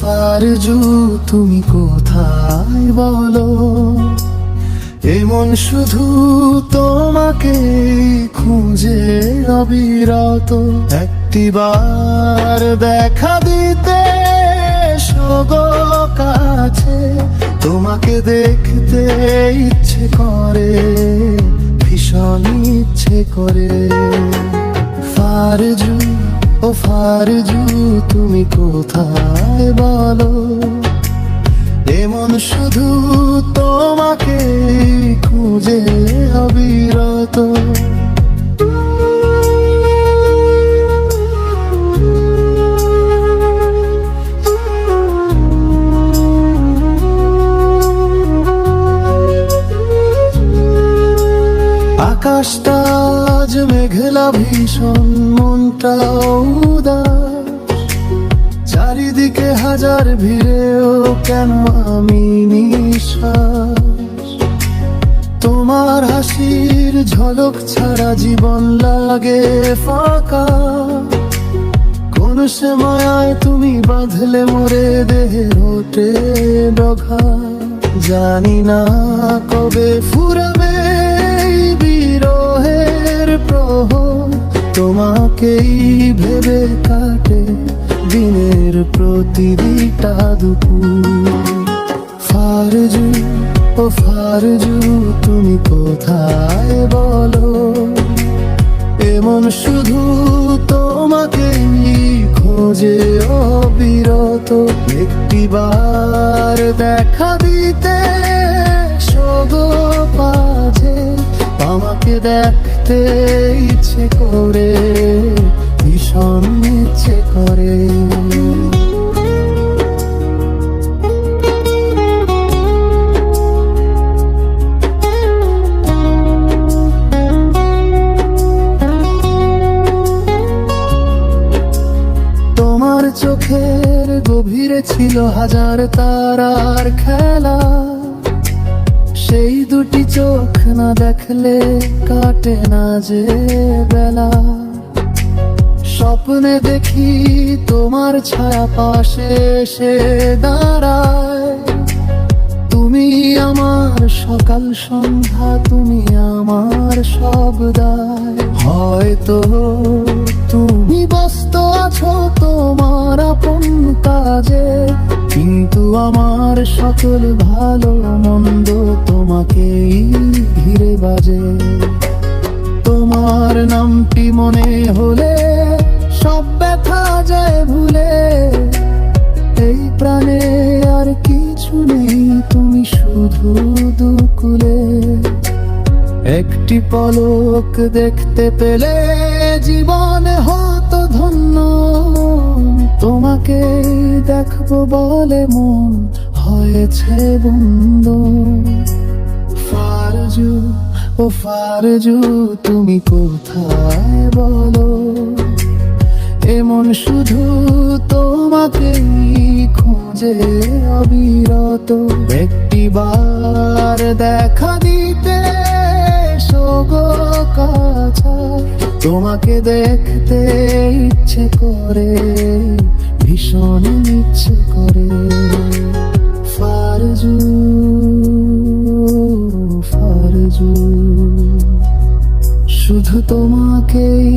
ফারজু তুমি কোথায় বলো? এমন শুধু তোমাকে খুঁজে অবিরত। একটিবার দেখা দিতে সগো কাছে, তোমাকে দেখতে ইচ্ছে করে, ভীষণ ইচ্ছে করে। ফারজু ও ফারজু তুমি কোথায় বলো? এমন শুধু তোমাকে খুঁজে অবিরত। আকাশটা মেঘলা ভীষণ, মনটা উদাস। চারিদিকে হাজার ভিড়েও কেন আমি নিঃশ্বাস? তোমার হাসির ঝলক ছাড়া জীবন লাগে ফাঁকা। কোন সময় তুমি বাঁধলে মোরে দেহে ওঠে ডঘা জানি না কবে ফুরাবে তোমাকেই ভেবে কাটে দিনের প্রতিদিটা দুপুর। ফারজু, ও ফারজু, তুমি কোথায় বলো? এমন শুধু তোমাকে খোঁজে অবিরত। একটিবার দেখা দিতে সগো পাঝে আমাকে দেখতে ইচ্ছে করে ভীষণ ইচ্ছে করে। তোমার চোখের গভীরে ছিল হাজার তারার খেলা। সেই দুটি চোখ না দেখলে কাটে না যে বেলা। স্বপ্নে দেখি তোমার ছায়া পাশে সে দাঁড়ায়। তুমি আমার সকাল সন্ধ্যা, তুমি আমার সব দায়। হয়তো তুমি ব্যস্ত আছো তোমার আপন কাজে কিন্তু আমার সকল ভালো মন্দ তোমাকেই ঘিরে বাজে। তোমার নামটি মনে হলে সব ব্যথা যায় ভুলে। এই প্রাণে আর কিছু নেই, তুমি শুধু দুকুলে। একটি পলক দেখতে পেলে জীবন হতো ধন্য। তোমাকে দেখব বলে মন হয়েছে বন্ধু। ফারজু, ও ফারজু, তুমি কোথায় বলো? এমন শুধু তোমাকে খুঁজে অবিরত। একটিবার দেখা দিতে কাছা তোমাকে দেখতে ইচ্ছে করে ভীষণ ইচ্ছে করে ফারজু ফারজু। শুধু তোমাকেই